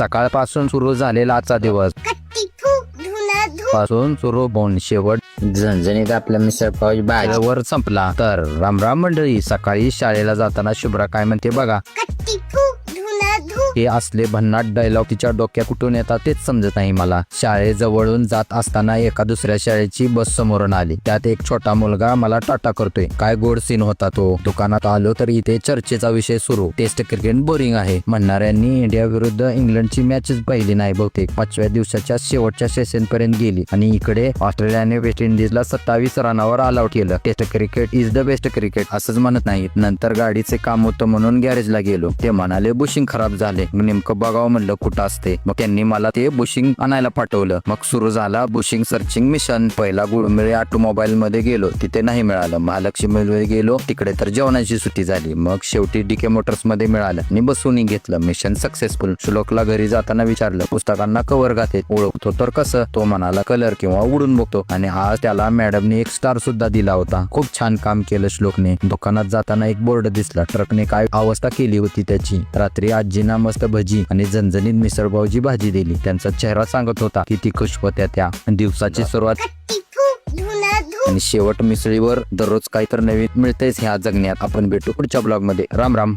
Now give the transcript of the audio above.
सकाळपासून सुरू झालेला आजचा दिवस. कट्टी फू धुना धू. पासून सुरू होऊन शेवट. झणझणीत आपलं मिसळ पाव भाजी. वर संपला. तर रामराम मंडळी सकाळी शाळेला जाताना शुभ्रा काय म्हणते बघा. हे असले भन्नाट डायलॉग तिच्या डोक्यात कुठून येतात तेच समजत नाही मला. शाळेजवळून जात असताना एका दुसऱ्या शाळेची बस समोरून आली. त्यात एक छोटा मुलगा मला टाटा करतोय. काय गोड सीन होता तो. दुकानात आलो तर इथे चर्चेचा विषय सुरू. टेस्ट क्रिकेट बोरिंग आहे. म्हणणाऱ्यांनी इंडिया विरुद्ध इंग्लंडची मॅचच पाहिली नाही बहुतेक. पाचव्या दिवसाच्या शेवटच्या सेशन पर्यंत गेली. आणि इकडे ऑस्ट्रेलियाने वेस्ट इंडिजला सत्तावीस रनावर ऑल आउट केलं. Test cricket is the best cricket असंच म्हणत नाहीत. नंतर गाडीचे काम होतं म्हणून गॅरेजला गेलो. ते म्हणाले बुशिंग खराब झाले. मग नेमकं बघावं म्हणलं कुठं असते? मग त्यांनी मला ते बुशिंग आणायला पाठवलं. मग सुरू झाला बुशिंग सर्चिंग मिशन. पहिला गुळमिळे ऑटोमोबाईल मध्ये गेलो. तिथे नाही मिळालं. महालक्ष्मी गेलो. तिकडे तर जेवणाची सुट्टी झाली. मग शेवटी डीके मोटर्समध्ये मिळालं. आणि बसून घेतलं. Mission successful. श्लोकला घरी जाताना विचारलं. पुस्तकांना कव्हर घाते ओळखतो तर कसं? तो म्हणाला कलर किंवा उडून बघतो. आणि आज त्याला मॅडमने एक स्टार सुद्धा दिला होता. खूप छान काम केलं श्लोकने. दुकानात जाताना एक बोर्ड दिसला. ट्रकने काय अवस्था केली होती त्याची? रात्री आजी आजीना मस्त भजी आणि झणझणीत मिसळपावची भाजी दिली. त्यांचा चेहरा सांगत होता किती खुश होत्या त्या. दिवसाची सुरुवात आणि शेवट मिसळीवर दररोज काहीतरी नवीन मिळतेच ह्या जगण्यात. आपण भेटू पुढच्या ब्लॉगमध्ये. राम राम.